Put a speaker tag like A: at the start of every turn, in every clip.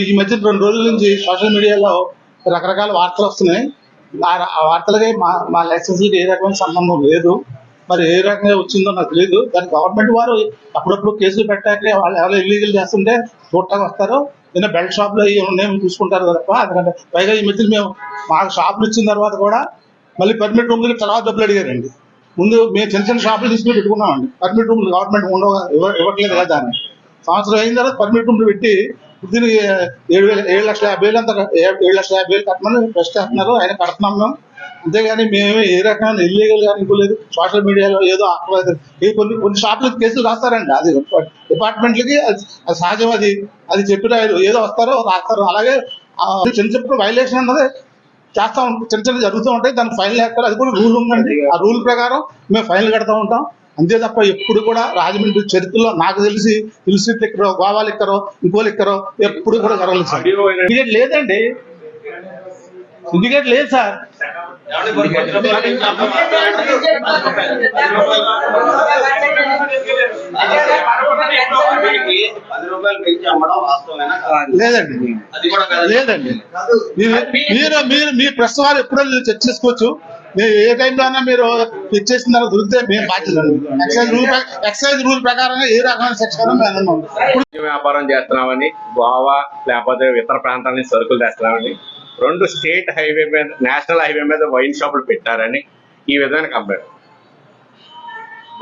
A: ఈ మధ్య రెండు రోజుల నుంచి సోషల్ మీడియాలో రకరకాల వార్తలు వస్తున్నాయి. ఆ వార్తలకి మా మా లైసెన్స్కి ఏ రకమైన సంబంధం లేదు. మరి ఏ రకంగా వచ్చిందో నాకు తెలియదు దాని గవర్నమెంట్ వారు అప్పుడప్పుడు కేసులు పెట్టాక వాళ్ళు ఎవరో ఇల్లీగల్ చేస్తుంటే చూడటానికి వస్తారు. ఏదైనా బెల్ట్ షాప్లో అవి ఉన్నాయని చూసుకుంటారు తప్ప. అందుకంటే పైగా ఈ మధ్య మేము మాకు షాపులు ఇచ్చిన తర్వాత కూడా మళ్ళీ పర్మిట్ రూమ్లకి తర్వాత డబ్బులు అడిగారండి. ముందు మేము చిన్న చిన్న షాపులు తీసుకుని పెట్టుకున్నామండి. పర్మిట్ రూమ్లు గవర్నమెంట్ ఉండవు ఇవ్వ- ఇవ్వట్లేదు కదా దాన్ని. సంవత్సరం అయిన తర్వాత పర్మిట్ రూమ్లు పెట్టి దీనికి ఏడు వేల ఏడు లక్షల యాభై వేలు అంత ఏడు లక్షల యాభై వేలు కట్టమని ప్రశ్న చేస్తున్నారు. ఆయన కడుతున్నాం మేము. అంతేగాని మేమే ఏ రకమైన ఇల్లీగల్ కానీ ఇంకోలేదు. సోషల్ మీడియాలో ఏదో ఆపలేదు కొన్ని కొన్ని షాపులకు కేసులు రాస్తారండి. అది డిపార్ట్మెంట్లకి అది అది సహజం అది. అది చెప్పిన ఏదో వస్తారో రాస్తారు. అలాగే చిన్న చిన్న వైలేషన్ అన్నది చేస్తా ఉంటాం చిన్న చిన్న జరుగుతూ ఉంటాయి. దానికి ఫైన్ వేస్తారు. అది కూడా రూల్ ఉందండి. ఆ రూల్ ప్రకారం మేము ఫైన్ కడతా ఉంటాం. అంతే తప్ప ఎప్పుడు కూడా రాజమండ్రి చరిత్రలో నాకు తెలిసి తెలిసి ఎక్కడో గోవాలు ఎక్కరో ఇంకోలు ఎక్కరో ఎప్పుడు కూడా జరగలేదు సార్. సిండికేట్ లేదండి. సిండికేట్ లేదు సార్.
B: పది రూపాయలు పెంచి అమ్మడం వాస్తవమేనా కాదు.
A: లేదండి.
B: అది కూడా కాదు.
A: లేదండి. మీరు మీరు మీరు మీ ప్రెస్ వారు ఎప్పుడో చర్చ మేము ఏ టైంలో అయినా మీరు ఇచ్చేసిన తర్వాత దొరికితే మేము బాధ్యత ఎక్సైజ్ రూల్ ఎక్సైజ్ రూల్ ప్రకారంగా ఏ రకమైన శిక్షణ
C: వ్యాపారం చేస్తున్నామని గోవా లేకపోతే ఇతర ప్రాంతాల నుంచి సరుకులు తెస్తున్నామని రెండు స్టేట్ హైవే మీద నేషనల్ హైవే మీద వైన్ షాపులు పెట్టారని ఈ విధమైన కంప్లైంట్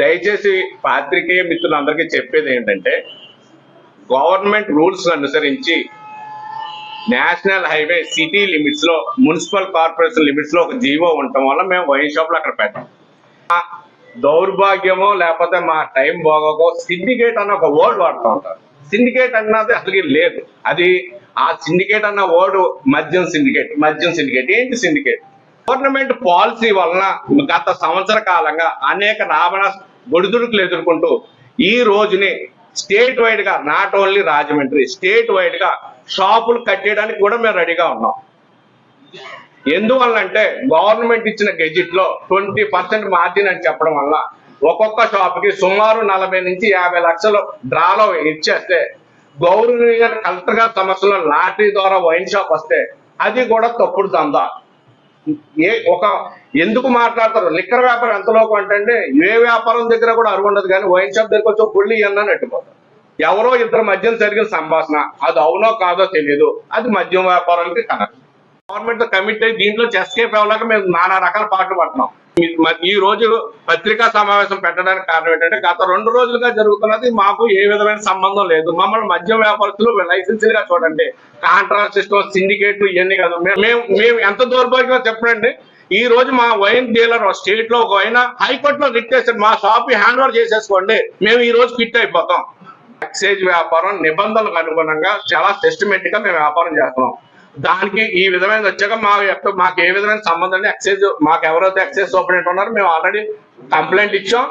C: దయచేసి పాత్రికేయ మిత్రులందరికీ చెప్పేది ఏంటంటే గవర్నమెంట్ రూల్స్ అనుసరించి నేషనల్ హైవే సిటీ లిమిట్స్లో మున్సిపల్ కార్పొరేషన్ లిమిట్స్లో ఒక జీవో ఉండటం వల్ల మేము వైన్ షాపులు అక్కడ పెట్టాం. దౌర్భాగ్యమో లేకపోతే మా టైం బాగోకో సిండికేట్ అన్న ఒక వర్డ్ వాడుతూ ఉంటారు. సిండికేట్ అన్నది అసలు లేదు. అది ఆ సిండికేట్ అన్న వర్డ్ మద్యం సిండికేట్ మద్యం సిండికేట్ ఏంటి సిండికేట్? గవర్నమెంట్ పాలసీ వలన గత సంవత్సర కాలంగా అనేక రావణ ఒడిదుడుకులు ఎదుర్కొంటూ ఈ రోజుని స్టేట్ వైడ్గా నాట్ ఓన్లీ రాజమండ్రి స్టేట్ వైడ్గా షాపులు కట్టేయడానికి కూడా మేము రెడీగా ఉన్నాం. ఎందువల్లంటే గవర్నమెంట్ ఇచ్చిన గెజిట్లో ట్వంటీ పర్సెంట్ మార్జిన్ అని చెప్పడం వల్ల ఒక్కొక్క షాప్కి సుమారు నలభై నుంచి యాభై లక్షలు డ్రాలో ఇచ్చేస్తే గౌరవనీయ కలెక్టర్ గారి సమస్యలో లాటరీ ద్వారా వైన్ షాప్ వస్తే అది కూడా తప్పుడు దందా. ఏ ఒక ఎందుకు మాట్లాడతారు? లిక్కర్ వ్యాపారం ఎంతలోకి అంటే ఏ వ్యాపారం దగ్గర కూడా అరువు ఉండదు కానీ వైన్ షాప్ దగ్గరకు వచ్చి పుల్లి అన్న నెట్టుకోతారు ఎవరో ఇద్దరు మద్యం జరిగిన సంభాషణ. అది అవునో కాదో తెలియదు అది మద్యం వ్యాపారానికి కనెక్ట్ గవర్నమెంట్ కమిట్ అయ్యి దీంట్లో చెస్కేప్ అవ్వలేక మేము నానా రకాల పాటలు పడుతున్నాం. ఈ- ఈ రోజు పత్రికా సమావేశం పెట్టడానికి కారణం ఏంటంటే గత రెండు రోజులుగా జరుగుతున్నది మాకు ఏ విధమైన సంబంధం లేదు. మమ్మల్ని మద్యం వ్యాపారస్తులు లైసెన్స్గా చూడండి. కాంట్రాక్ట్ సిస్టమ్ సిండికేట్ ఇవన్నీ కాదు. మేము మేము- మేము ఎంత దౌర్భాగ్యంగా చెప్పండి ఈ రోజు మా వైన్ డీలర్ స్టేట్లో ఒక వైన్ హైకోర్టులో రిట్ చేశాడు. మా షాప్ హ్యాండ్ ఓవర్ చేసేసుకోండి. మేము ఈ రోజు ఫిట్ అయిపోతాం. ఎక్సైజ్ వ్యాపారం నిబంధనలకు అనుగుణంగా చాలా సిస్టమేటిక్గా మేము వ్యాపారం చేస్తున్నాం. దానికి ఈ విధమైన వచ్చాక మా యొక్క మాకు ఏ విధమైన సంబంధం ఎక్సైజ్ మాకు ఎవరైతే ఎక్సైజ్ సూపరింటెండెంట్ ఉన్నారో మేము ఆల్రెడీ కంప్లైంట్ ఇచ్చాం.